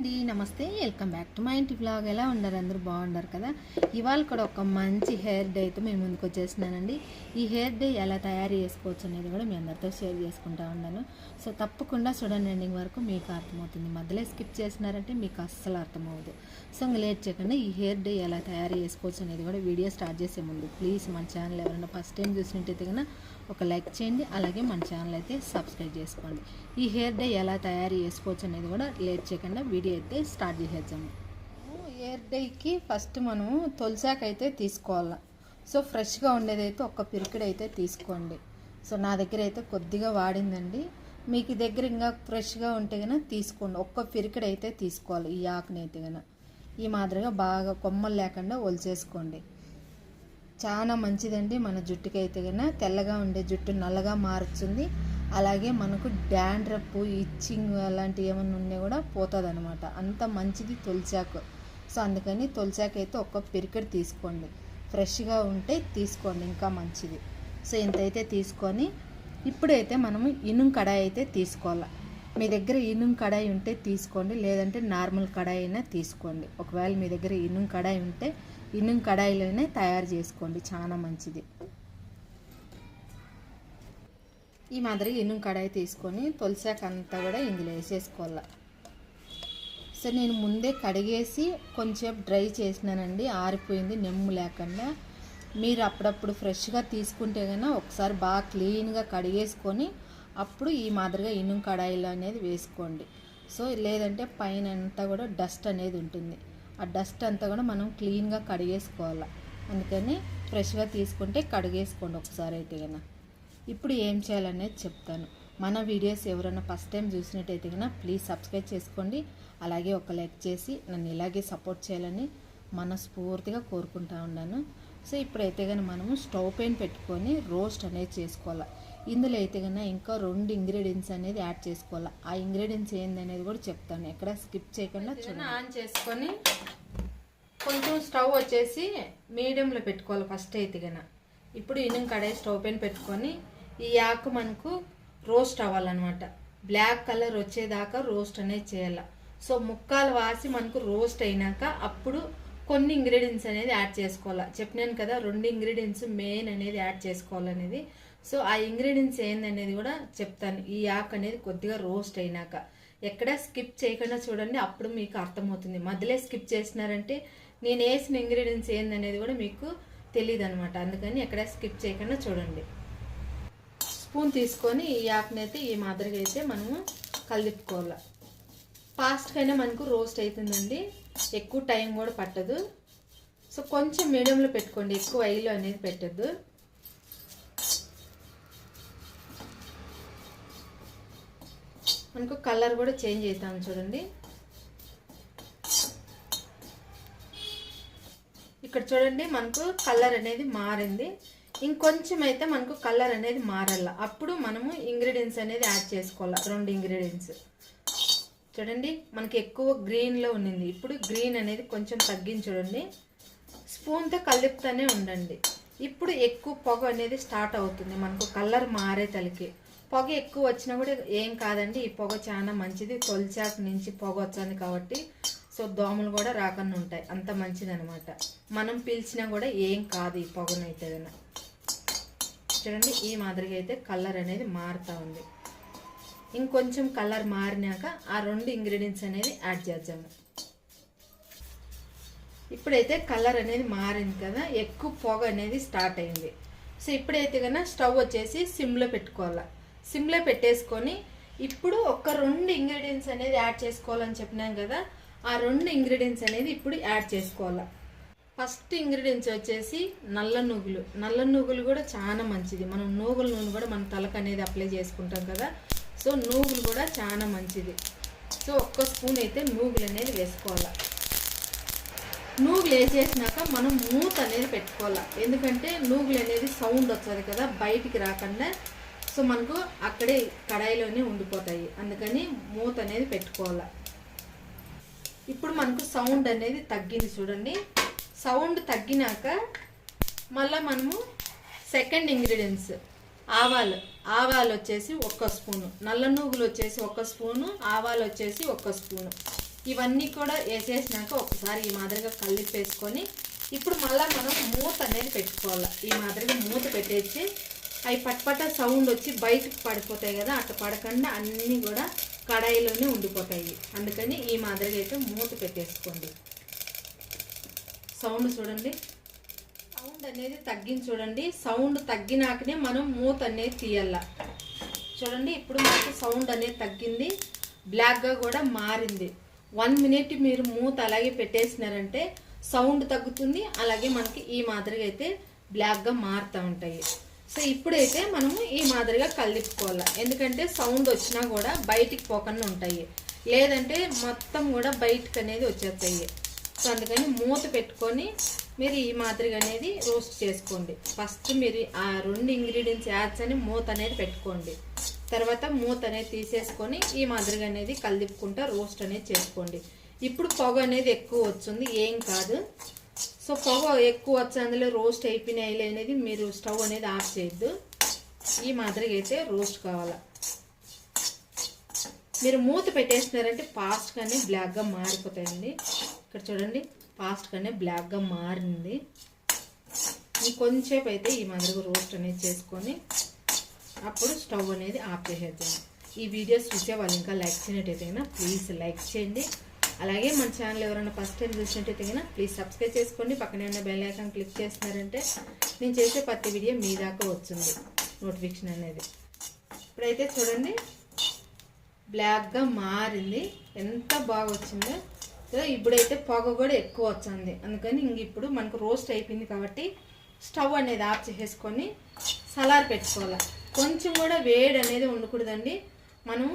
అండి. నమస్తే. Welcome back to మా ఇంటి బ్లాగ్ ఎలా ఉన్నారు? అందరూ బాగున్నారు కదా? ఇవాళ కూడా ఒక మంచి హెయిర్ డే అయితే మేము ముందుకు వచ్చేసినానండి ఈ హెయిర్ డే ఎలా తయారు చేసుకోవచ్చు అనేది కూడా మీ అందరితో షేర్ చేసుకుంటా ఉన్నాను. సో తప్పకుండా చూడండి ఎండింగ్ వరకు మీకు అర్థమవుతుంది. మధ్యలో స్కిప్ చేసినారంటే మీకు అస్సలు అర్థమవుదు సో ఇంకా లేట్ చేయకుండా. ఈ హెయిర్ డే ఎలా తయారు చేసుకోవచ్చు అనేది కూడా వీడియో స్టార్ట్ చేసే ముందు ప్లీజ్ మన ఛానల్ ఎవరైనా ఫస్ట్ టైం చూసినట్టయితే కన్నా ఒక లైక్ చేయండి. అలాగే మన ఛానల్ అయితే సబ్స్క్రైబ్ చేసుకోండి. ఈ హెయిర్ డే ఎలా తయారు చేసుకోవచ్చు అనేది కూడా లేట్ చేయకుండా వీడియో అయితే స్టార్ట్ చేసేద్దాము ఎయిర్ డేకి ఫస్ట్ మనము తొలిసాక అయితే తీసుకోవాలి. సో ఫ్రెష్గా ఉండేదైతే ఒక పిరికిడ్ అయితే తీసుకోండి. సో నా దగ్గర అయితే కొద్దిగా వాడిందండి. మీకు దగ్గర ఇంకా ఫ్రెష్గా ఉంటే కనుక తీసుకోండి. ఒక్క పిరికిడ్ అయితే తీసుకోవాలి ఈ ఆకుని అయితే కనుక ఈ మాదిరిగా బాగా కొమ్మలు లేకుండా ఒలిచేసుకోండి. చాలా మంచిదండి మన జుట్టుకి అయితే తెల్లగా ఉండే జుట్టు నల్లగా మారుతుంది. అలాగే మనకు డాండ్రప్ ఇచ్చింగ్ అలాంటివి ఏమైనా ఉన్నా కూడా పోతుంది అనమాట అంత మంచిది తొలిచాకు. సో అందుకని తొలిచాకు అయితే ఒక్క పిరికెడ్ తీసుకోండి. ఫ్రెష్గా ఉంటే తీసుకోండి ఇంకా మంచిది. సో ఇంతైతే తీసుకొని ఇప్పుడైతే మనము ఇనుం కడాయి అయితే తీసుకోవాలి. మీ దగ్గర ఇనుం కడాయి ఉంటే తీసుకోండి లేదంటే నార్మల్ కడాయి అయినా తీసుకోండి. ఒకవేళ మీ దగ్గర ఇనుం కడాయి ఉంటే ఇనుం కడాయిలోనే తయారు చేసుకోండి చాలా మంచిది. ఈ మాదిరి ఇనుము కడాయి తీసుకొని తొలిసాక కూడా ఇందులో వేసేసుకోవాలి. సో నేను ముందే కడిగేసి కొంచెం డ్రై చేసినానండి ఆరిపోయింది నెమ్ము లేకుండా. మీరు అప్పుడప్పుడు ఫ్రెష్గా తీసుకుంటే కన్నా ఒకసారి బాగా క్లీన్గా కడిగేసుకొని అప్పుడు ఈ మాదిరిగా ఇనుము కడాయిలో అనేది వేసుకోండి. సో లేదంటే పైన అంతా కూడా డస్ట్ అనేది ఉంటుంది. ఆ డస్ట్ అంతా కూడా మనం క్లీన్గా కడిగేసుకోవాలి. అందుకని ఫ్రెష్గా తీసుకుంటే కడిగేసుకోండి ఒకసారి అయితే కన్నా. ఇప్పుడు ఏం చేయాలనేది చెప్తాను. మన వీడియోస్ ఎవరైనా ఫస్ట్ టైం చూసినట్టయితే కన్నా ప్లీజ్ సబ్స్క్రైబ్ చేసుకోండి. అలాగే ఒక లైక్ చేసి నన్ను ఇలాగే సపోర్ట్ చేయాలని మనస్ఫూర్తిగా కోరుకుంటా ఉన్నాను. సో ఇప్పుడైతే కానీ మనము స్టవ్ పైన పెట్టుకొని రోస్ట్ అనేది చేసుకోవాలి. ఇందులో అయితే కన్నా ఇంకా రెండు ఇంగ్రీడియంట్స్ అనేది యాడ్ చేసుకోవాలి. ఆ ఇంగ్రీడియంట్స్ ఏందనేది కూడా చెప్తాను. ఎక్కడ స్కిప్ చేయకుండా చూడండి. ఆన్ చేసుకొని కొంచెం స్టవ్ వచ్చేసి మీడియంలో పెట్టుకోవాలి ఫస్ట్ అయితే కన్నా ఇప్పుడు ఇనుం కడాయి స్టవ్ పైన పెట్టుకొని ఈ ఆకు మనకు రోస్ట్ అవ్వాలన్నమాట. బ్లాక్ కలర్ వచ్చేదాకా రోస్ట్ అనేది చేయాలి. సో ముక్కాలు వాసి మనకు రోస్ట్ అయినాక అప్పుడు కొన్ని ఇంగ్రీడియంట్స్ అనేది యాడ్ చేసుకోవాలి. చెప్పినాను కదా రెండు ఇంగ్రీడియంట్స్ మెయిన్ అనేది యాడ్ చేసుకోవాలనేది. సో ఆ ఇంగ్రీడియంట్స్ ఏందనేది కూడా చెప్తాను. ఈ యాక్ అనేది కొద్దిగా రోస్ట్ అయినాక. ఎక్కడ స్కిప్ చేయకుండా చూడండి అప్పుడు మీకు అర్థమవుతుంది. మధ్యలో స్కిప్ చేసినారంటే నేను వేసిన ఇంగ్రీడియంట్స్ ఏందనేది కూడా మీకు తెలియదు అనమాట అందుకని ఎక్కడ స్కిప్ చేయకుండా చూడండి. స్పూన్ తీసుకొని ఈ ఆకుని అయితే ఈ మాదిరిగా అయితే మనము కలిపుకోవాలి ఫాస్ట్గానే మనకు రోస్ట్ అవుతుందండి ఎక్కువ టైం కూడా పట్టదు. సో కొంచెం మీడియంలో పెట్టుకోండి. ఎక్కువ ఐలో అనేది పెట్టద్దు. మనకు కలర్ కూడా చేంజ్ అవుతాం చూడండి. ఇక్కడ చూడండి మనకు కలర్ అనేది మారింది. ఇంకొంచెం అయితే మనకు కలర్ అనేది మారాల అప్పుడు మనము ఇంగ్రీడియంట్స్ అనేది యాడ్ చేసుకోవాలి. రెండు ఇంగ్రీడియంట్స్ చూడండి మనకి ఎక్కువ గ్రీన్లో ఉండింది ఇప్పుడు గ్రీన్ అనేది కొంచెం తగ్గించి చూడండి. స్పూన్తో కలుపుతూనే ఉండండి. ఇప్పుడు ఎక్కువ పొగ అనేది స్టార్ట్ అవుతుంది. మనకు కలర్ మారే తలకి. పొగ ఎక్కువ వచ్చినా కూడా ఏం కాదండి. ఈ పొగ చాలా మంచిది. తొలిచాక నుంచి పొగ వచ్చింది కాబట్టి సో దోమలు కూడా రాకుండా ఉంటాయి. అంత మంచిది అనమాట మనం పీల్చినా కూడా ఏం కాదు ఈ పొగనైతే ఏదైనా. చూడండి ఈ మాదిరిగా అయితే కలర్ అనేది మారుతూ ఉంది. ఇంకొంచెం కలర్ మారినాక ఆ రెండు ఇంగ్రీడియంట్స్ అనేది యాడ్ చేద్దాము. ఇప్పుడైతే కలర్ అనేది మారింది కదా ఎక్కువ పొగ అనేది స్టార్ట్ అయింది. సో ఇప్పుడైతే కన్నా స్టవ్ వచ్చేసి సిమ్లో పెట్టుకోవాలి. సిమ్లో పెట్టేసుకొని ఇప్పుడు ఒక రెండు ఇంగ్రీడియంట్స్ అనేది యాడ్ చేసుకోవాలని చెప్పినాం కదా ఆ రెండు ఇంగ్రీడియంట్స్ అనేది ఇప్పుడు యాడ్ చేసుకోవాలి. ఫస్ట్ ఇంగ్రీడియంట్స్ వచ్చేసి నల్ల నువ్వులు. నల్ల నువ్వులు కూడా చాలా మంచిది. మనం నూగుల నూనె కూడా మన తలకు అనేది అప్లై చేసుకుంటాం కదా. సో నూగులు కూడా చాలా మంచిది. సో ఒక్క స్పూన్ అయితే నూగులు అనేది వేసుకోవాలి. నూగులు వేసేసినాక మనం మూత అనేది పెట్టుకోవాలి. ఎందుకంటే నూగులు అనేది సౌండ్ వస్తుంది కదా బయటికి రాకుండా. సో మనకు అక్కడే కడాయిలోనే ఉండిపోతాయి. అందుకని మూత అనేది పెట్టుకోవాలి. ఇప్పుడు మనకు సౌండ్ అనేది తగ్గింది చూడండి. సౌండ్ తగ్గినాక మళ్ళీ మనము సెకండ్ ఇంగ్రీడియంట్స్ ఆవాలు. ఆవాలు వచ్చేసి ఒక్క స్పూను. నల్ల నువ్వులు వచ్చేసి ఒక్క స్పూను. ఆవాలు వచ్చేసి ఒక్క స్పూను. ఇవన్నీ కూడా వేసేసినాక ఒకసారి ఈ మాదిరిగా కలిపేసుకొని ఇప్పుడు మళ్ళీ మనం మూత అనేది పెట్టుకోవాలి. ఈ మాదిరిగా మూత పెట్టేసి అవి పట్పట సౌండ్ వచ్చి బయటకు పడిపోతాయి కదా అట్లా పడకుండా అన్నీ కూడా కడాయిలోనే ఉండిపోతాయి. అందుకని ఈ మాదిరిగా అయితే మూత పెట్టేసుకోండి. సౌండ్ చూడండి. సౌండ్ అనేది తగ్గించి చూడండి. సౌండ్ తగ్గినాకనే మనం మూత అనేది తీయాల. చూడండి ఇప్పుడు మనకు సౌండ్ అనేది తగ్గింది. బ్లాక్గా కూడా మారింది. వన్ మినిట్ మీరు మూత అలాగే పెట్టేసినారంటే సౌండ్ తగ్గుతుంది. అలాగే మనకి ఈ మాదిరిగా అయితే బ్లాక్గా మారుతూ ఉంటాయి. సో ఇప్పుడైతే మనము ఈ మాదిరిగా కలిపుకోవాలి. ఎందుకంటే సౌండ్ వచ్చినా కూడా బయటికి పోకుండా ఉంటాయి. లేదంటే మొత్తం కూడా బయటకు అనేది వచ్చేస్తాయి. సో అందుకని మూత పెట్టుకొని మీరు ఈ మాదిరిగా అనేది రోస్ట్ చేసుకోండి. ఫస్ట్ మీరు ఆ రెండు ఇంగ్రీడియంట్స్ యాడ్స్ అని మూత అనేది పెట్టుకోండి. తర్వాత మూత అనేది తీసేసుకొని ఈ మాదిరిగా అనేది కలిపుకుంటా రోస్ట్ అనేది చేసుకోండి. ఇప్పుడు పొగ అనేది ఎక్కువ వచ్చింది ఏం కాదు. సో పొగ ఎక్కువ వచ్చి అందులో రోస్ట్ అయిపోయినాయి అనేది మీరు స్టవ్ అనేది ఆఫ్ చేయొద్దు. ఈ మాదిరిగా అయితే రోస్ట్ కావాలి. మీరు మూత పెట్టేసినారంటే ఫాస్ట్గానే బ్లాక్గా మారిపోతాయండి. ఇక్కడ చూడండి ఫాస్ట్గానే బ్లాక్గా మారింది. ఇంకొంచేపు అయితే ఈ మాదిరిగా రోస్ట్ అనేది చేసుకొని అప్పుడు స్టవ్ అనేది ఆఫ్ చేసేద్దాం. ఈ వీడియోస్ చూసే వాళ్ళు ఇంకా లైక్ చేయనట్టయితే కనుక ప్లీజ్ లైక్ చేయండి. అలాగే మన ఛానల్ ఎవరైనా ఫస్ట్ టైం చూసినట్టయితే కన్నా ప్లీజ్ సబ్స్క్రైబ్ చేసుకోండి. పక్కనే ఉన్న బెల్ ఐకాన్ క్లిక్ చేస్తున్నారంటే నేను చేసే ప్రతి వీడియో మీ దాకా వచ్చింది నోటిఫికేషన్ అనేది. ఇప్పుడైతే చూడండి బ్లాక్గా మారింది. ఎంత బాగా వచ్చిందో. సో ఇప్పుడైతే పొగ కూడా ఎక్కువ వచ్చింది అందుకని ఇంక ఇప్పుడు మనకు రోస్ట్ అయిపోయింది కాబట్టి స్టవ్ అనేది ఆఫ్ చేసేసుకొని సలార్ పెట్టుకోవాలి. కొంచెం కూడా వేడి అనేది ఉండకూడదండి. మనం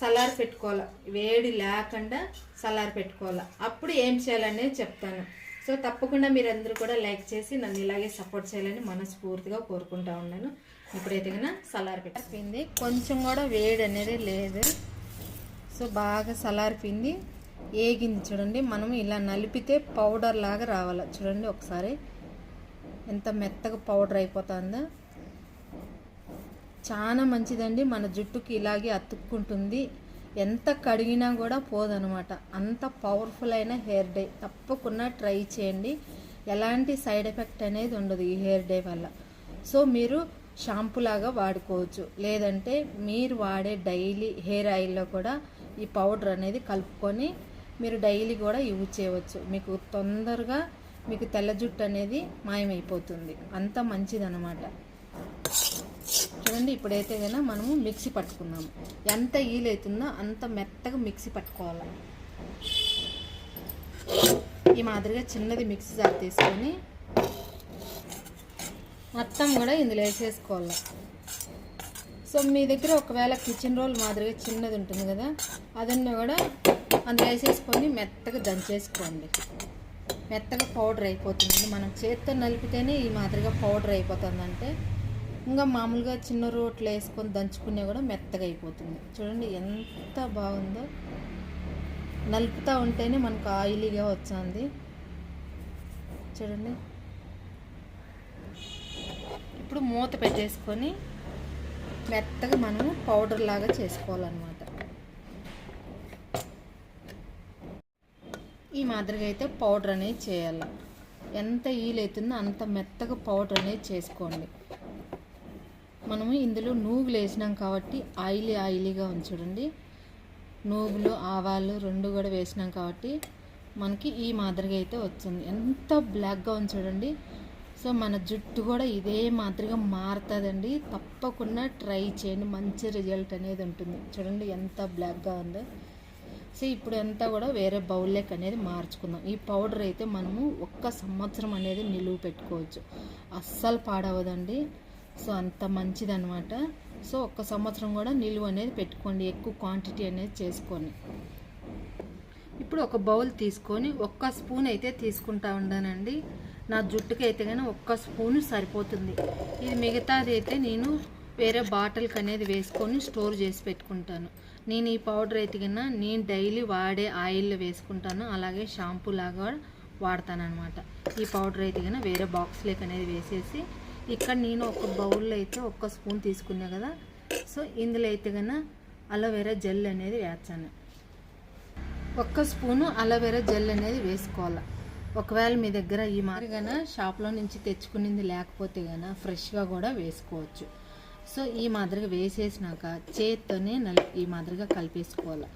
సలార్ పెట్టుకోవాలి. వేడి లేకుండా సలార్ పెట్టుకోవాలి. అప్పుడు ఏం చేయాలనేది చెప్తాను. సో తప్పకుండా మీరందరూ కూడా లైక్ చేసి నన్ను ఇలాగే సపోర్ట్ చేయాలని మనస్ఫూర్తిగా కోరుకుంటా ఉన్నాను. ఇప్పుడైతే కన్నా సలార్ పెట్టింది కొంచెం కూడా వేడి అనేది లేదు. సో బాగా సలారిపింది ఏగింది చూడండి మనం ఇలా నలిపితే పౌడర్ లాగా రావాలి. చూడండి ఒకసారి. ఎంత మెత్తగా పౌడర్ అయిపోతుందో. చాలా మంచిదండి. మన జుట్టుకి ఇలాగే అతుక్కుంటుంది. ఎంత కడిగినా కూడా పోదనమాట. అంత పవర్ఫుల్ అయిన హెయిర్ డే. తప్పకుండా ట్రై చేయండి. ఎలాంటి సైడ్ ఎఫెక్ట్ అనేది ఉండదు ఈ హెయిర్ డే వల్ల. సో మీరు షాంపూ లాగా వాడుకోవచ్చు. లేదంటే మీరు వాడే డైలీ హెయిర్ ఆయిల్లో కూడా ఈ పౌడర్ అనేది కలుపుకొని మీరు డైలీ కూడా యూజ్ చేయవచ్చు. మీకు తొందరగా మీకు తెల్ల జుట్టు అనేది మాయమైపోతుంది. అంత మంచిదన్నమాట. చూడండి ఇప్పుడైతే కనుక మనము మిక్సీ పట్టుకున్నాము. ఎంత ఈల్ అంత మెత్తగా మిక్సీ పట్టుకోవాలి. ఈ మాదిరిగా చిన్నది మిక్సీ జార్ తీసుకొని మొత్తం కూడా ఇందులో వేసేసుకోవాలి. సో మీ దగ్గర ఒకవేళ కిచెన్ రోల్ మాదిరిగా చిన్నది ఉంటుంది కదా అదన్నీ కూడా అందులో వేసేసుకొని మెత్తగా దంచేసుకోండి. మెత్తగా పౌడర్ అయిపోతుంది మనం చేత్తో నలిపితేనే ఈ మాదిరిగా పౌడర్ అయిపోతుందంటే ఇంకా మామూలుగా చిన్న రోట్లు వేసుకొని దంచుకునే కూడా మెత్తగా అయిపోతుంది. చూడండి ఎంత బాగుందో. నలుపుతూ ఉంటేనే మనకు ఆయిలీగా వచ్చింది చూడండి. ఇప్పుడు మూత పెట్టేసుకొని మెత్తగా మనము పౌడర్ లాగా చేసుకోవాలన్నమాట. ఈ మాదిరిగా అయితే పౌడర్ అనేది చేయాలి. ఎంత ఈలైతుందో అంత మెత్తగా పౌడర్ అనేది చేసుకోండి. మనము ఇందులో నూగులు వేసినాం కాబట్టి ఆయిలీ ఆయిలీగా ఉంది చూడండి నూగులు ఆవాలు రెండు కూడా వేసినాం కాబట్టి మనకి ఈ మాదిరిగా అయితే వచ్చింది ఎంత బ్లాక్గా ఉంది చూడండి సో మన జుట్టు కూడా ఇదే మాదిరిగా మారుతుందండి. తప్పకుండా ట్రై చేయండి. మంచి రిజల్ట్ అనేది ఉంటుంది. చూడండి ఎంత బ్లాక్గా ఉందో. సో ఇప్పుడు అంతా కూడా వేరే బౌల్లోకి అనేది మార్చుకుందాం. ఈ పౌడర్ అయితే మనము ఒక్క సంవత్సరం అనేది నిలువ పెట్టుకోవచ్చు. అస్సలు పాడవదండి. సో అంత మంచిదనమాట సో ఒక్క సంవత్సరం కూడా నిలువ అనేది పెట్టుకోండి. ఎక్కువ క్వాంటిటీ అనేది చేసుకొని ఇప్పుడు ఒక బౌల్ తీసుకొని ఒక్క స్పూన్ అయితే తీసుకుంటా ఉండానండి. నా జుట్టుకి అయితే కానీ ఒక్క స్పూన్ సరిపోతుంది. ఇది మిగతాది అయితే నేను వేరే బాటిల్కి అనేది వేసుకొని స్టోర్ చేసి పెట్టుకుంటాను. నేను ఈ పౌడర్ అయితే కన్నా నేను డైలీ వాడే ఆయిల్లో వేసుకుంటాను. అలాగే షాంపూ లాగా వాడతాను అనమాట ఈ పౌడర్ అయితే కన్నా వేరే బాక్స్లోకి అనేది వేసేసి ఇక్కడ నేను ఒక బౌల్లో అయితే ఒక్క స్పూన్ తీసుకున్నా కదా సో ఇందులో అయితే కన్నా అలోవెరా జెల్ అనేది వేస్తాను. ఒక్క స్పూను అలోవెరా జెల్ అనేది వేసుకోవాలి. ఒకవేళ మీ దగ్గర ఈ మాదిరిగా షాప్లో నుంచి తెచ్చుకునేది లేకపోతే కనుక ఫ్రెష్గా కూడా వేసుకోవచ్చు. సో ఈ మాదిరిగా వేసేసినాక చేత్తోనే నలి ఈ మాదిరిగా కలిపేసుకోవాలి.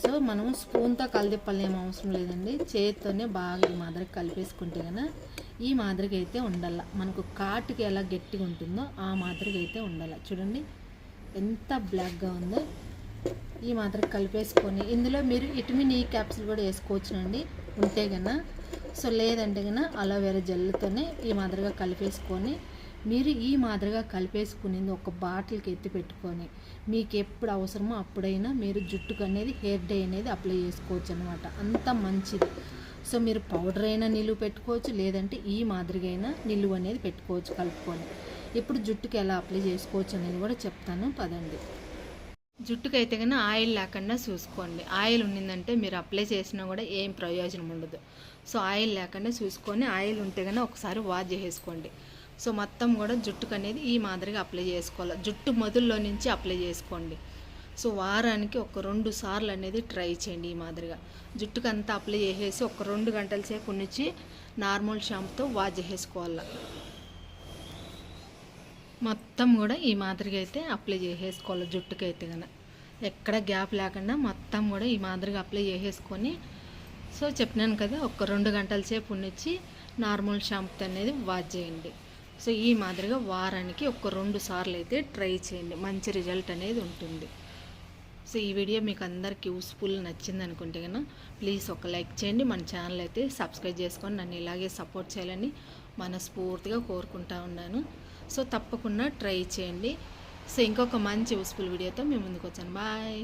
సో మనం స్పూన్తో కలిదిప్పలేం ఏం అవసరం లేదండి. చేత్తోనే బాగా ఈ మాదిరిగా కలిపేసుకుంటే కనుక ఈ మాదిరిగా అయితే ఉండాల. మనకు కాటుకి ఎలా గట్టిగా ఉంటుందో ఆ మాదిరిగా అయితే ఉండాలి. చూడండి ఎంత బ్లాక్గా ఉందో ఈ మాత్రం కలిపేసుకొని ఇందులో మీరు విటమిన్ ఈ క్యాప్సిల్ కూడా వేసుకోవచ్చునండి. ఉంటే కన్నా సో లేదంటే గన అలోవెరా జెల్తోనే ఈ మాదిరిగా కలిపేసుకొని మీరు ఈ మాదిరిగా కలిపేసుకునేది ఒక బాటిల్కి ఎత్తి పెట్టుకొని మీకు ఎప్పుడు అవసరమో అప్పుడైనా మీరు జుట్టుకు అనేది హెయిర్ డే అనేది అప్లై చేసుకోవచ్చు అనమాట అంత మంచిది. సో మీరు పౌడర్ అయినా నిలువ పెట్టుకోవచ్చు లేదంటే ఈ మాదిరిగా అయినా నిలువ అనేది పెట్టుకోవచ్చు కలుపుకొని. ఇప్పుడు జుట్టుకి ఎలా అప్లై చేసుకోవచ్చు అనేది కూడా చెప్తాను. పదండి. జుట్టుకు అయితే కన్నా ఆయిల్ లేకుండా చూసుకోండి. ఆయిల్ ఉండిందంటే మీరు అప్లై చేసినా కూడా ఏం ప్రయోజనం ఉండదు. సో ఆయిల్ లేకుండా చూసుకొని ఆయిల్ ఉంటే కన్నా ఒకసారి వాష్ చేసేసుకోండి. సో మొత్తం కూడా జుట్టుకు అనేది ఈ మాదిరిగా అప్లై చేసుకోవాలి. జుట్టు మొదల్లో నుంచి అప్లై చేసుకోండి. సో వారానికి ఒక రెండు సార్లు అనేది ట్రై చేయండి ఈ మాదిరిగా. జుట్టుకు అంతా అప్లై చేసేసి ఒక రెండు గంటల సేపు నుంచి నార్మల్ షాంపుతో వాష్ చేసేసుకోవాలి. మొత్తం కూడా ఈ మాదిరిగా అయితే అప్లై చేసేసుకోవాలి జుట్టుకి అయితే కనుక ఎక్కడ గ్యాప్ లేకుండా మొత్తం కూడా ఈ మాదిరిగా అప్లై చేసేసుకొని సో చెప్పినాను కదా ఒక రెండు గంటల సేపు ఉండిచ్చి నార్మల్ షాంపూ అనేది వాష్ చేయండి. సో ఈ మాదిరిగా వారానికి ఒక రెండు సార్లు అయితే ట్రై చేయండి. మంచి రిజల్ట్ అనేది ఉంటుంది. సో ఈ వీడియో మీకు అందరికి యూస్ఫుల్ నచ్చింది అనుకుంటే కనుక ప్లీజ్ ఒక లైక్ చేయండి. మన ఛానల్ అయితే సబ్స్క్రైబ్ చేసుకొని నన్ను ఇలాగే సపోర్ట్ చేయాలని మనస్ఫూర్తిగా కోరుకుంటా ఉన్నాను. సో తప్పకుండా ట్రై చేయండి. సో ఇంకొక మంచి యూస్ఫుల్ వీడియోతో మేము ముందుకు వచ్చాను. బాయ్